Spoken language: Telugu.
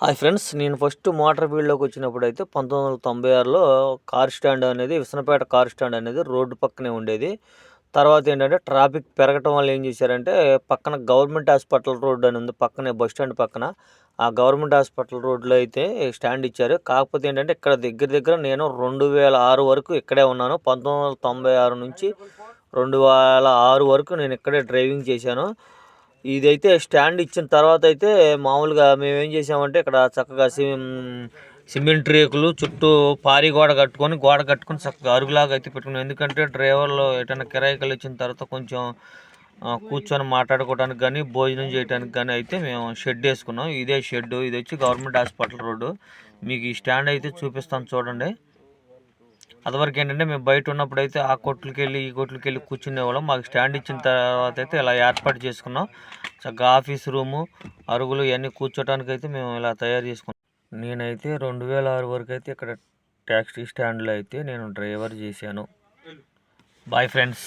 హాయ్ ఫ్రెండ్స్ నేను ఫస్ట్ మోటార్ ఫీల్డ్లోకి వచ్చినప్పుడు అయితే పంతొమ్మిది వందల తొంభై ఆరులో కార్ స్టాండ్ అనేది విసనపేట కార్ స్టాండ్ అనేది రోడ్డు పక్కనే ఉండేది. తర్వాత ఏంటంటే ట్రాఫిక్ పెరగటం వల్ల ఏం చేశారంటే పక్కన గవర్నమెంట్ హాస్పిటల్ రోడ్ అని ఉంది పక్కనే బస్ స్టాండ్ పక్కన. ఆ గవర్నమెంట్ హాస్పిటల్ రోడ్లో అయితే స్టాండ్ ఇచ్చారు. కాకపోతే ఏంటంటే ఇక్కడ దగ్గర దగ్గర నేను రెండు వేల ఆరు వరకు ఇక్కడే ఉన్నాను. పంతొమ్మిది వందల తొంభై ఆరు నుంచి రెండు వేల ఆరు వరకు నేను ఇక్కడే డ్రైవింగ్ చేశాను. ఇదైతే స్టాండ్ ఇచ్చిన తర్వాత అయితే మామూలుగా మేము ఏం చేసామంటే ఇక్కడ చక్కగా సిమెంట్ రేకులు చుట్టూ పారి గోడ కట్టుకొని గోడ కట్టుకొని చక్కగా అరుగులాగా అయితే పెట్టుకున్నాం. ఎందుకంటే డ్రైవర్లు ఎటైనా కిరాయికలు ఇచ్చిన తర్వాత కొంచెం కూర్చొని మాట్లాడుకోవడానికి కానీ భోజనం చేయడానికి కానీ అయితే మేము షెడ్ వేసుకున్నాం. ఇదే షెడ్ ఇది వచ్చి గవర్నమెంట్ హాస్పిటల్ రోడ్డు. మీకు ఈ స్టాండ్ అయితే చూపిస్తాను చూడండి. అదివరకు ఏంటంటే మేము బయట ఉన్నప్పుడు అయితే ఆ కొట్లకి వెళ్ళి ఈ కొట్లకి వెళ్ళి. కూర్చునేవాళ్ళం మాకు స్టాండ్ ఇచ్చిన తర్వాత అయితే ఇలా ఏర్పాటు చేసుకున్నాం. చక్కగా ఆఫీస్ రూము అరుగులు ఇవన్నీ కూర్చోటానికి అయితే మేము ఇలా తయారు చేసుకున్నాం. నేనైతే రెండు వేల ఆరు వరకు అయితే ఇక్కడ ట్యాక్సీ స్టాండ్లో అయితే నేను డ్రైవర్ చేశాను. Bye friends.